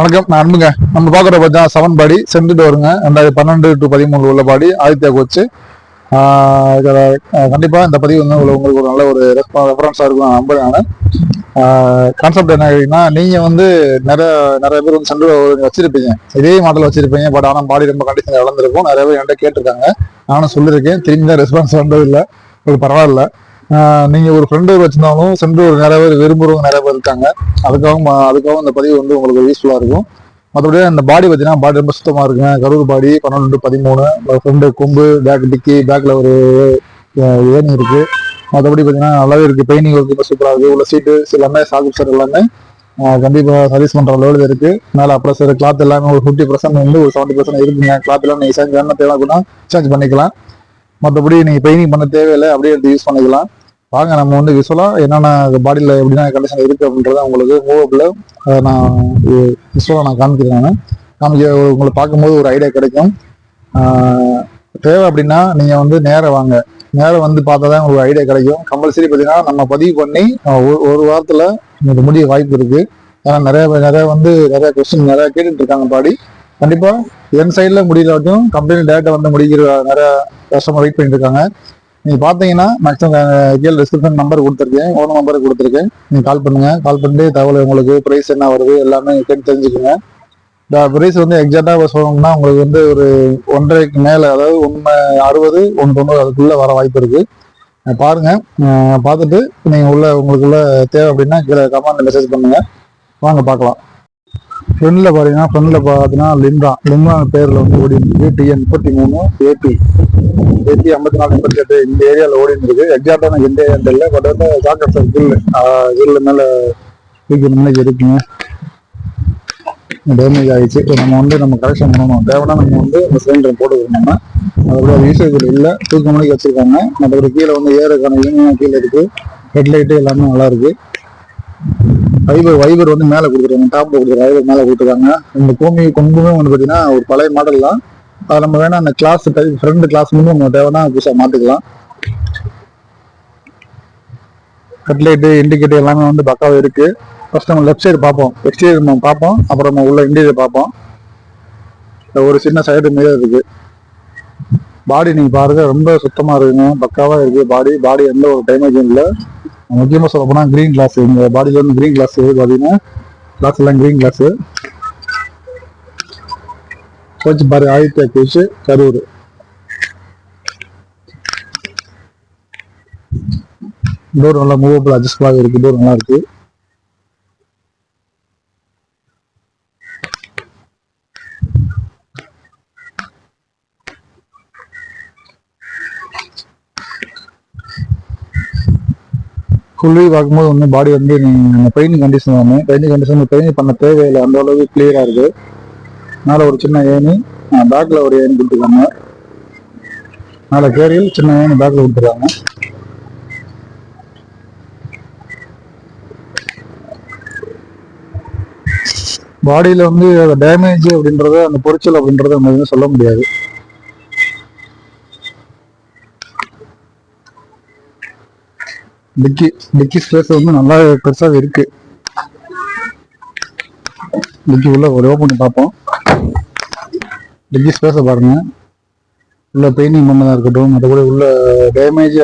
வணக்கம் நான் அன்புங்க. நம்ம பார்க்குற பார்த்தா செவன் பாடி சென்றுட்டு வருங்க. ரெண்டாயிரத்தி பன்னெண்டு டு பதிமூணு உள்ள பாடி ஆதித்யா கோச்சு கண்டிப்பாக இந்த பதிவு வந்து உங்களுக்கு உங்களுக்கு ஒரு நல்ல ஒரு ரெஃபரன்ஸாக இருக்கும். நான் நம்புறேன் நான். கான்செப்ட் என்ன கேட்டீங்கன்னா நீங்கள் வந்து நிறைய நிறைய பேர் வந்து சென்று வச்சிருப்பீங்க. இதே மாடல் வச்சிருப்பீங்க. பட் ஆனால் பாடி ரொம்ப கண்டிஷன் இழந்திருக்கும் நிறைய பேர் என்கிட்ட கேட்டிருக்காங்க. நானும் சொல்லியிருக்கேன். திரும்பி தான் ரெஸ்பான்ஸ் வந்ததில்லை. ஒரு பரவாயில்ல. நீங்கள் ஒரு ஃப்ரெண்டு வச்சுருந்தாலும் ஃப்ரெண்டு ஒரு நிறைய பேர் விரும்புகிறவங்க நிறைய பேர் இருக்காங்க. அதுக்காகவும் அதுக்காகவும் இந்த பதிவு வந்து உங்களுக்கு யூஸ்ஃபுல்லாக இருக்கும். மற்றபடி அந்த பாடி பார்த்தீங்கன்னா பாடி ரொம்ப சுத்தமாக இருக்குங்க கரூர் பாடி பன்னெண்டு பதிமூணு. ஃப்ரெண்டு கொம்பு பேக் டிக்கி பேக்கில் ஒரு ஏணி இருக்குது மற்றபடி பார்த்தீங்கன்னா நல்லாவே இருக்குது பெயினிங் ஒர்க் ரொம்ப சூப்பராக இருக்குது உள்ள சீட்டு எல்லாமே சாக்கு சார் எல்லாமே கண்டிப்பாக சர்வீஸ் பண்ணுற லெவலில் மேலே அப்புறம் சார் கிளாத் எல்லாமே ஒரு ஃபிஃப்டி பர்சன்ட் வந்து ஒரு செவன்டி பர்சன்ட் இருக்குங்க கிளாத் எல்லாம் நீங்கள் சேஞ்ச் பண்ண தேவை கூட சேஞ்ச் பண்ணிக்கலாம். மற்றபடி நீங்கள் பெயிண்டிங் பண்ண தேவையில்லை. அப்படியே எடுத்து யூஸ் பண்ணிக்கலாம். வாங்க நம்ம வந்து விசுவலா என்னென்ன பாடியில் எப்படின்னா கண்டிஷன் இருக்குது அப்படின்றத உங்களுக்கு மூவபிள் நான் விசுவலாக நான் காமிக்கிறேன் நான். காமிக்க உங்களை பார்க்கும்போது ஒரு ஐடியா கிடைக்கும். தேவை அப்படின்னா நீங்கள் வந்து நேராக வாங்க. நேரம் வந்து பார்த்தா தான் உங்களுக்கு ஐடியா கிடைக்கும். கம்பல்சரி பார்த்தீங்கன்னா நம்ம பதிவு பண்ணி ஒரு ஒரு வாரத்தில் உங்களுக்கு முடிய வாய்ப்பு இருக்குது ஏன்னா நிறைய நிறையா நிறைய வந்து நிறைய கொஸ்டின் நிறைய கேட்டுட்டு இருக்காங்க பாடி. கண்டிப்பாக என் சைடில் முடியலாட்டும் கம்பெனி டேட்டா வந்து முடிக்கிற நிறைய கஸ்டமர் வெயிட் பண்ணிட்டு இருக்காங்க. நீங்க பாத்தீங்கன்னா மேக்ஸிமம் கீழே டிஸ்கிரிப்ஷன் நம்பர் கொடுத்துருக்கேன். ஓன நம்பர் கொடுத்துருக்கேன். நீங்க கால் பண்ணுங்க. கால் பண்ணிட்டு தகவல் உங்களுக்கு ப்ரைஸ் என்ன வருது எல்லாமே கேட்டு தெரிஞ்சுக்கோங்க. இந்த ப்ரைஸ் வந்து எக்ஸாக்டா சொல்லணும்னா உங்களுக்கு வந்து ஒரு ஒன்றரைக்கு மேல அதாவது ஒன்று அறுபது ஒன்று தொண்ணூறு அதுக்குள்ள வர வாய்ப்பு இருக்கு. பாருங்கள் பாருங்க. பார்த்துட்டு நீங்க உள்ள உங்களுக்குள்ள தேவை அப்படின்னா கீழே கமெண்ட் மெசேஜ் பண்ணுங்க. வாங்க பார்க்கலாம். ஃப்ரெண்டில் பார்த்தீங்கன்னா ஃப்ரெண்டில் பார்த்தீங்கன்னா லிம்ரா லிம்ரா பேரில் வந்து ஓடி இருக்கு டிஎன் முப்பத்தி மூணு ஏபி ஏபி ஐம்பத்தி நாலு முப்பத்தி எட்டு இந்த ஏரியாவில் ஓடி இருக்கு எக்ஸாக்டாக எனக்கு எந்த ஏரியா தெரியல பட் வந்து ஜாக்கெட் சார் கில்லு கில் மேலே தூக்கி முன்னாடி இருக்குங்க. டேமேஜ் ஆயிடுச்சு. இப்போ நம்ம வந்து நம்ம கரெக்ஷன் பண்ணணும். தேவைன்னா நம்ம வந்து அந்த சிலிண்டர் போட்டு விடணும்னா அதுபடி அது யூசேஜ் இல்லை. தூக்க மணிக்கு வச்சிருக்காங்க. மற்றபடி கீழே வந்து ஏறுக்கான இளைஞர் கீழே இருக்கு. ஹெட்லைட்டு எல்லாமே நல்லா இருக்கு. வைபர் வைபர் வந்து மேலே கொடுத்துருக்காங்க டாப்ல கொடுத்துருக்காங்க வைபர் மேலே கொடுத்துருக்காங்க இந்த கோமி கொம்புமே வந்து பார்த்தீங்கன்னா ஒரு பழைய மாடல் தான். அதை நம்ம வேணா அந்த கிளாஸ் ஃப்ரண்ட் கிளாஸ் மட்டும் நம்ம தேவைன்னா புதுசாக மாற்றிக்கலாம் ஹெட்லைட்டு இண்டிகேட்டர் எல்லாமே வந்து பக்காவா இருக்கு. ஃபர்ஸ்ட் நம்ம லெஃப்ட் சைடு பார்ப்போம். எக்ஸ்டீரியர் நம்ம பார்ப்போம். அப்புறம் நம்ம உள்ள இன்டீரியர் பார்ப்போம். ஒரு சின்ன சைடு மேலே இருக்கு. பாடி நீங்க பாருங்க. ரொம்ப சுத்தமா இருக்குங்க. பக்காவா இருக்கு. பாடி பாடி எந்த ஒரு டேமேஜும் இல்லை. முக்கியமா சொல்ல போனா கிரீன் கிளாஸ் இந்த பாடியில் வந்து கிரீன் கிளாஸ் பாத்தீங்கன்னா கிளாஸ் எல்லாம் கிரீன் கிளாஸ் கொஞ்சம் பாரு ஆதித்யா கோச்சு கரூர். டோர் நல்லா மூவபிள் அட்ஜஸ்டபிளாக இருக்குது டோர் நல்லா இருக்கு. ஃபுல்லி பார்க்கும்போது வந்து பாடி வந்து நீங்கள் பெயிண்டிங் கண்டிஷன் தானே பெயிண்டிங் கண்டிஷன் பெயிண்டிங் பண்ண தேவையில்லை. அந்த அளவுக்கு கிளியராக இருக்கு. மேலே ஒரு சின்ன ஏணி பேக்ல ஒரு ஏணி கொடுத்துருக்காங்க. மேலே கேரியல் சின்ன ஏணி பேக்ல கொடுத்துருக்காங்க. பாடியில வந்து டேமேஜ் அப்படின்றத அந்த பொரிச்சல் அப்படின்றத நம்ம எதுவும் சொல்ல முடியாது. டிக்கி டிக்கி ஸ்பேஸ் வந்து நல்லா பெருசாக இருக்கு. டிக்கி உள்ள ஒரு ஓப்பன் பார்ப்போம் டிக்கி ஸ்பேஸை பாருங்க. உள்ள பெயிண்டிங் பண்ணதாக இருக்கட்டும் மற்றபடி உள்ள டேமேஜ்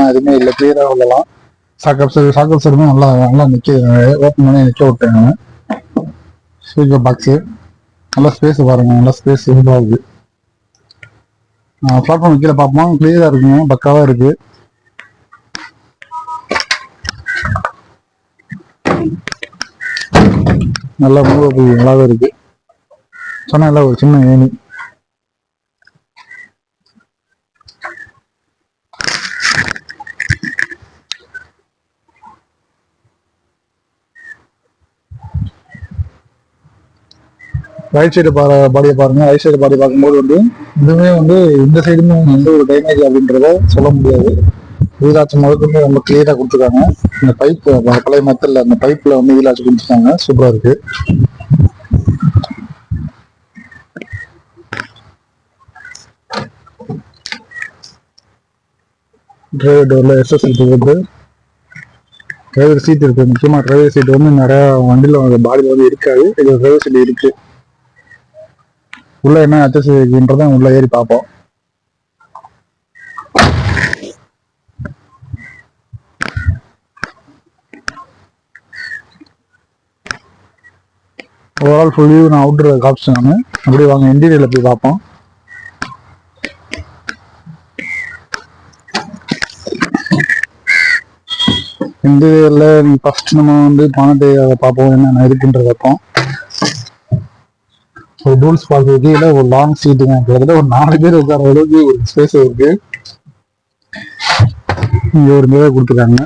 நான் எதுவுமே இல்லை. கிளியராக உள்ளலாம். சாக்கப் சார் சாக்கப் சாருமே நல்லா நல்லா நிற்க ஓப்பன் பண்ணி நிற்க விட்டாங்க ஸ்பீக்கர் பாக்ஸு நல்லா ஸ்பேஸ் பாருங்க நல்லா ஸ்பேஸ் இருக்கு. பிளாட்ஃபார்ம் கீழே பார்ப்போம் கிளியராக இருக்குங்க பக்காவாக இருக்குது நல்லா மூவபிள் நல்லாவே இருக்கு. சொன்னால ஒரு சின்ன ஏணி. ரைட் சைடு பா பாடியை பாருங்க. ரைட் சைடு பாடி பார்க்கும்போது வந்து இதுவுமே வந்து இந்த சைடுமே எந்த ஒரு டேமேஜ் அப்படின்றத சொல்ல முடியாது. வீலாச்சு முதற்கொண்டு ரொம்ப கிளியரா கொடுத்துருக்காங்க. இந்த பைப் பழைய மெத்தட்ல அந்த பைப்ல வந்து வீலாச்சு கொடுத்துருக்காங்க. சூப்பரா இருக்கு. டிரைவர் டோர்ல எஸ்எஸ்எல் போகுது டிரைவர் சீட் இருக்கு. முக்கியமா டிரைவர் சீட் வந்து நிறைய வண்டியில பாடியில வந்து இருக்காது. இது டிரைவர் சீட் இருக்கு. உள்ள என்ன அச்சஸ் இருக்குன்றதான் உள்ள ஏறி பார்ப்போம். ஓவரால் ஃபுல் வியூ நான் அவுட்ரு காமிச்சேன் நான். அப்படியே வாங்க இன்டீரியரில் போய் பார்ப்போம். இண்டீரியல நீங்கள் ஃபஸ்ட் நம்ம வந்து பானட்டை பார்ப்போம் என்னென்ன இருக்குன்றத பார்ப்போம். ஒரு டூல்ஸ் பார்க்க கீழே ஒரு லாங் சீட்டுங்க கிட்டத்தட்ட ஒரு நாலு பேர் உட்கார அளவுக்கு ஒரு ஸ்பேஸ் இருக்கு. இங்கே ஒரு மிரர் கொடுத்துருக்காங்க.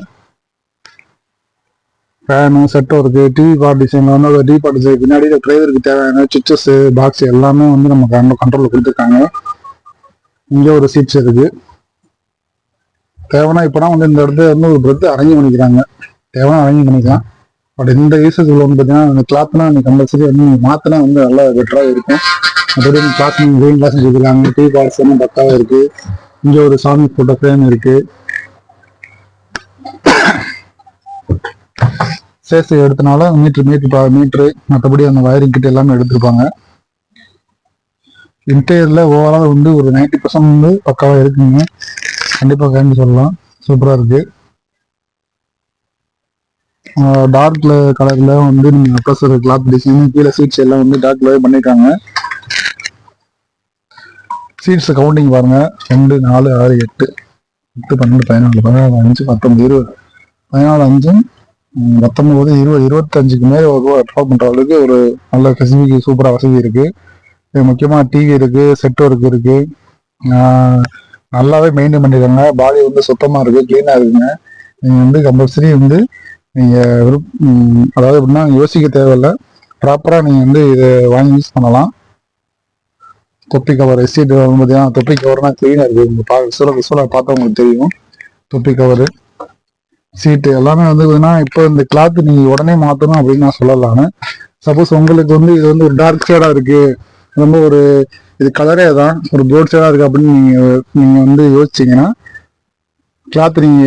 ஃபேனு செட்டும் இருக்குது டிவி பார்ட் டிசைனில் வந்து ஒரு டிவி பார்ட் டிசைன் பின்னாடி ட்ரைவருக்கு தேவையான சுவிச்சஸ் பாக்ஸ் எல்லாமே வந்து நம்ம கண்ட்ரோலில் கொடுத்துருக்காங்க. இங்கே ஒரு சீட்ஸ் இருக்கு. தேவைன்னா இப்போனா வந்து இந்த இடத்துல வந்து ஒரு பிரெட் அரேஞ்ச் பண்ணிக்கிறாங்க. தேவைன்னா அரேஞ்ச் பண்ணிக்கலாம். பட் இந்த யூசஸ் உள்ள வந்து பார்த்தீங்கன்னா அந்த கிளாத்னா நீ கம்பல்சரி வந்து மாத்தினா வந்து நல்லா பெட்டராக இருக்கும். மற்றபடி கிளாத் நீங்கள் கிரீன் கிளாஸ் வச்சுருக்காங்க டிவி பாக்ஸ் எல்லாம் பக்காவாக இருக்குது இங்கே ஒரு சாமி போட்டோ ஃப்ரேம் இருக்கு. சேஸ் எடுத்தனால மீட்ரு மீட்ரு மீட்ரு மற்றபடி அந்த வயரிங் கிட்ட எல்லாமே எடுத்திருப்பாங்க. இன்டீரியரில் ஓவரால் வந்து ஒரு நைன்டி பர்சன்ட் வந்து பக்காவாக இருக்குங்க. கண்டிப்பாக கேண்டு சொல்லலாம். சூப்பராக இருக்குது டார்க்ல கலர்ல வந்து நீங்க ப்ளஸ் ஒரு கிளாத் டிசைன் கீழே சீட்ஸ் எல்லாம் வந்து டார்க்லவே பண்ணிருக்காங்க சீட்ஸ் கவுண்டிங் பாருங்க. ரெண்டு நாலு ஆறு எட்டு. எட்டு பன்னெண்டு பதினாலு பதினாலு அஞ்சு பத்தொன்பது இருபது. பதினாலு அஞ்சு மொத்தம் போது இருபது இருபத்தஞ்சுக்கு மேலே ஒரு ரூபா ட்ராப் பண்ற அளவுக்கு ஒரு நல்ல ஃபெசிலிட்டி சூப்பரா வசதி இருக்கு. முக்கியமாக முக்கியமா டிவி இருக்கு செட் ஒர்க் இருக்கு. நல்லாவே மெயின்டைன் பண்ணிருக்காங்க. பாடி வந்து சுத்தமா இருக்கு கிளீனா இருக்குங்க. நீங்க வந்து கம்பல்சரி வந்து நீங்க அதாவது எப்படின்னா யோசிக்க தேவையில்ல. ப்ராப்பரா நீங்க வந்து இதை வாங்கி யூஸ் பண்ணலாம். தொப்பி கவர் எஸ்டேட் பார்த்தீங்கன்னா தொப்பி கவர்னா கிளீனா இருக்கு. உங்க பா விசுவலா விசுவலா பார்த்தா உங்களுக்கு தெரியும். தொப்பி கவரு சீட்டு எல்லாமே வந்து பார்த்தீங்கன்னா இப்போ இந்த கிளாத் நீங்க உடனே மாத்தணும் அப்படின்னு நான் சொல்லலான்னு சப்போஸ் உங்களுக்கு வந்து இது வந்து ஒரு டார்க் ஷேடா இருக்கு. ரொம்ப ஒரு இது கலரே தான் ஒரு போர்ட் ஷேடா இருக்கு அப்படின்னு நீங்க நீங்க வந்து யோசிச்சீங்கன்னா கிளாத் நீங்க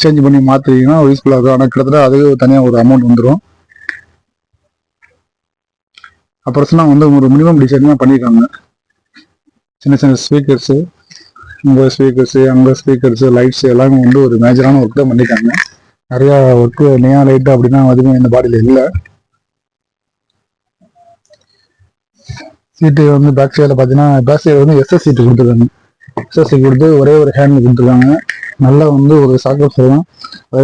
சேஞ்ச் பண்ணி மாத்துறீங்கன்னா யூஸ்ஃபுல்லாக இருக்கும். ஆனால் கிட்டத்தட்ட அதுக்கு தனியாக ஒரு அமௌண்ட் வந்துடும் அப்புறம் வந்து ஒரு மினிமம் டிசைன் தான் பண்ணியிருக்காங்க சின்ன சின்ன ஸ்பீக்கர்ஸு இங்கே ஸ்பீக்கர்ஸு அங்கே ஸ்பீக்கர்ஸு லைட்ஸ் எல்லாமே வந்து ஒரு மேஜரான ஒர்க் தான் பண்ணியிருக்காங்க. நிறையா ஒர்க்கு நியா லைட்டு அப்படின்னா எதுவுமே இந்த பாடியில் இல்லை. சீட்டு வந்து பேக் சைடில் பார்த்தீங்கன்னா பேக் சைடு வந்து எஸ்எஸ் சீட்டு கொடுத்துருக்காங்க. எஸ்எஸ்சி கொடுத்து ஒரே ஒரு ஹேண்ட் கொடுத்துருக்காங்க. நல்லா வந்து ஒரு சாக்கப் சொல்லலாம்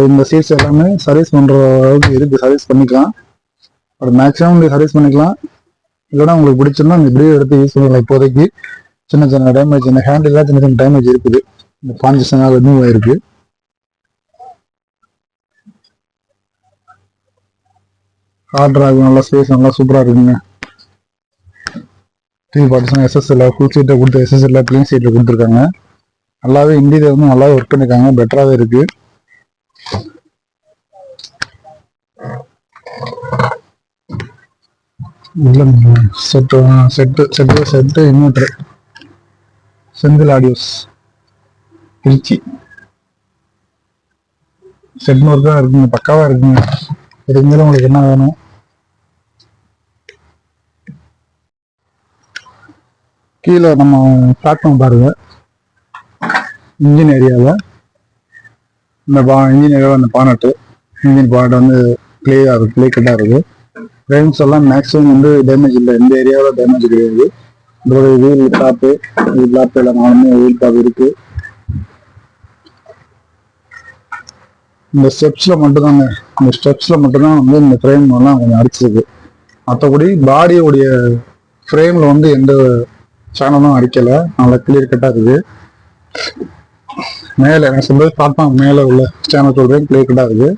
இந்த சீட்ஸ் எல்லாமே சர்வீஸ் பண்ணுற அளவுக்கு இருக்குது சர்வீஸ் பண்ணிக்கலாம். ஒரு மேக்ஸிமம் சர்வீஸ் பண்ணிக்கலாம். இல்லைன்னா உங்களுக்கு பிடிச்சிருந்தா இந்த இப்படியே எடுத்து யூஸ் பண்ணிக்கலாம் இப்போதைக்கு. சின்ன சின்ன டேமேஜ் இந்த ஹேண்டில் சின்ன சின்ன டேமேஜ் இருக்குது. இந்த பாஞ்சு மூவ் ஆயிருக்கு. ஹார்ட் டிராக் நல்லா ஸ்பேஸ் நல்லா சூப்பராக இருக்குங்க. த்ரீ பார்ட்டிஷன் எஸ்எஸ்எல் ஃபுல் சீட்டை கொடுத்து எஸ்எஸ்எல் க்ளீன் சீட்டில் கொடுத்துருக்காங்க. நல்லாவே இந்தியில் வந்து நல்லாவே ஒர்க் பண்ணிருக்காங்க. பெட்டராகவே இருக்கு. Set set set set inverter Senthil audios Trichy. Set தான் இருக்குங்க பக்காவா இருக்குங்க. இதுக்கு உங்களுக்கு என்ன வேணும்? கீழே நம்ம பிளாட்ஃபார்ம் பாருங்க. இன்ஜின் ஏரியாவில் இந்த பா இன்ஜின் ஏரியாவில் அந்த பானட்டு. இன்ஜின் பானட் வந்து கிளியராக இருக்கு கிளியர் கட்டாக இருக்கு. ஃப்ரேம்ஸ் எல்லாம் மேக்ஸிமம் வந்து டேமேஜ் இல்லை. இந்த ஏரியாவில் டேமேஜ் கிடையாது. இதோட வீல் டாப்பு வீல் டாப் எல்லாம் வீல் டாப் இருக்கு. இந்த ஸ்டெப்ஸ்ல மட்டும்தாங்க இந்த ஸ்டெப்ஸ்ல மட்டும்தான் வந்து இந்த ஃப்ரேம் எல்லாம் கொஞ்சம் அடிச்சிருக்கு. மற்றபடி பாடியோடைய ஃப்ரேம்ல வந்து எந்த சேனலும் அடிக்கல. நல்லா கிளியர் கட்டா இருக்கு மேலே நான் சொல்றது பிளாட்ஃபார்ம் மேலே உள்ள சேனல் சொல்றேன் கிளியர் கட்டா இருக்கு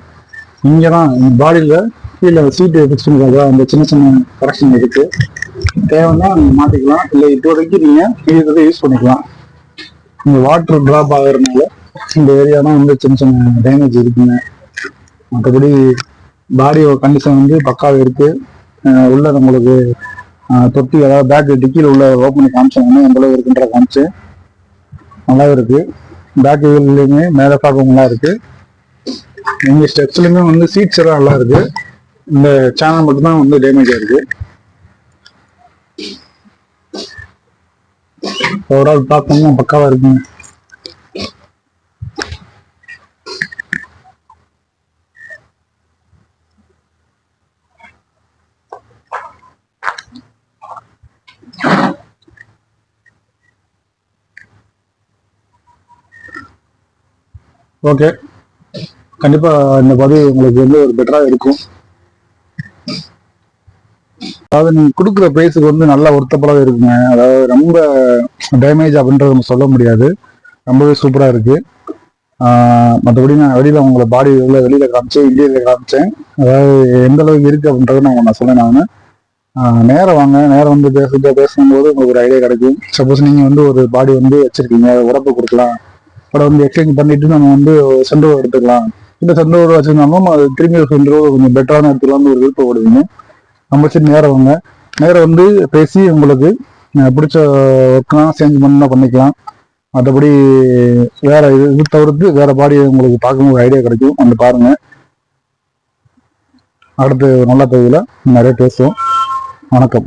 இங்கே தான் பாடியில் கீழே சீட்டு ஃபிக்ஸ் பண்ணுறது அந்த சின்ன சின்ன கரெக்ஷன் இருக்கு. தேவைன்னா மாட்டிக்கலாம் இல்லை இப்போதைக்கு நீங்க இருக்கிறத யூஸ் பண்ணிக்கலாம். இந்த வாட்டர் டிராப் ஆகுறதுனால இந்த ஏரியாலாம் வந்து சின்ன சின்ன டேமேஜ் இருக்குங்க. மற்றபடி பாடியோட கண்டிஷன் வந்து பக்காவே இருக்கு. உள்ள நம்மளுக்கு தொட்டி அதாவது பேக் டிக்கியில் உள்ள ஓப்பன் பண்ணி காமிச்சாங்கன்னா எந்த அளவு இருக்குன்ற காமிச்சு நல்லா இருக்கு. பேக் வீல்லையுமே மேலே பார்க்க நல்லா இருக்கு. எங்கள் ஸ்டெப்ஸ்லையுமே வந்து சீட்ஸ் எல்லாம் நல்லா இருக்கு. இந்த சேனல் மட்டும்தான் வந்து டேமேஜ் ஆயிருக்கு ஓவரால் பார்க்கணும்? பக்காவா இருக்குங்க ஓகே கண்டிப்பா இந்த பதிவு உங்களுக்கு வந்து ஒரு பெட்டரா இருக்கும். அதாவது நீங்க கொடுக்குற பிரைஸுக்கு வந்து நல்லா ஒருத்தப்படாத இருக்குங்க. அதாவது ரொம்ப டேமேஜ் அப்படின்றத நம்ம சொல்ல முடியாது. ரொம்பவே சூப்பரா இருக்கு. மற்றபடி நான் வெளியில உங்களை பாடி உள்ள வெளியில காமிச்சேன் இந்தியாவில் காமிச்சேன். அதாவது எந்த அளவுக்கு இருக்கு அப்படின்றத நான் நான் சொன்னேன் நான். நேரம் வாங்க. நேரம் வந்து பேசிட்டு பேசும்போது உங்களுக்கு ஒரு ஐடியா கிடைக்கும். சப்போஸ் நீங்கள் வந்து ஒரு பாடி வந்து வச்சிருக்கீங்க உடம்பு கொடுக்கலாம். அப்புறம் வந்து எக்ஸ்சேஞ்ச் பண்ணிட்டு நம்ம வந்து சென்ட்ரோ எடுத்துக்கலாம். இந்த சென்ட்ரோ வச்சிருந்தாலும் அது திரும்பி சென்ட்ரோ கொஞ்சம் பெட்டரான எடுத்துக்கலாம்னு ஒரு விருப்பப்படுவீங்க. நம்ம சரி நேரம் வாங்க. நேரம் வந்து பேசி உங்களுக்கு பிடிச்ச ஒர்க்லாம் சேஞ்ச் பண்ணால் பண்ணிக்கலாம். மற்றபடி வேற இது இது தவிர்த்து வேற பாடி உங்களுக்கு பார்க்கும்போது ஐடியா கிடைக்கும். வந்து பாருங்க. அடுத்து நல்ல பதிவில் நிறைய பேசுவோம். வணக்கம்.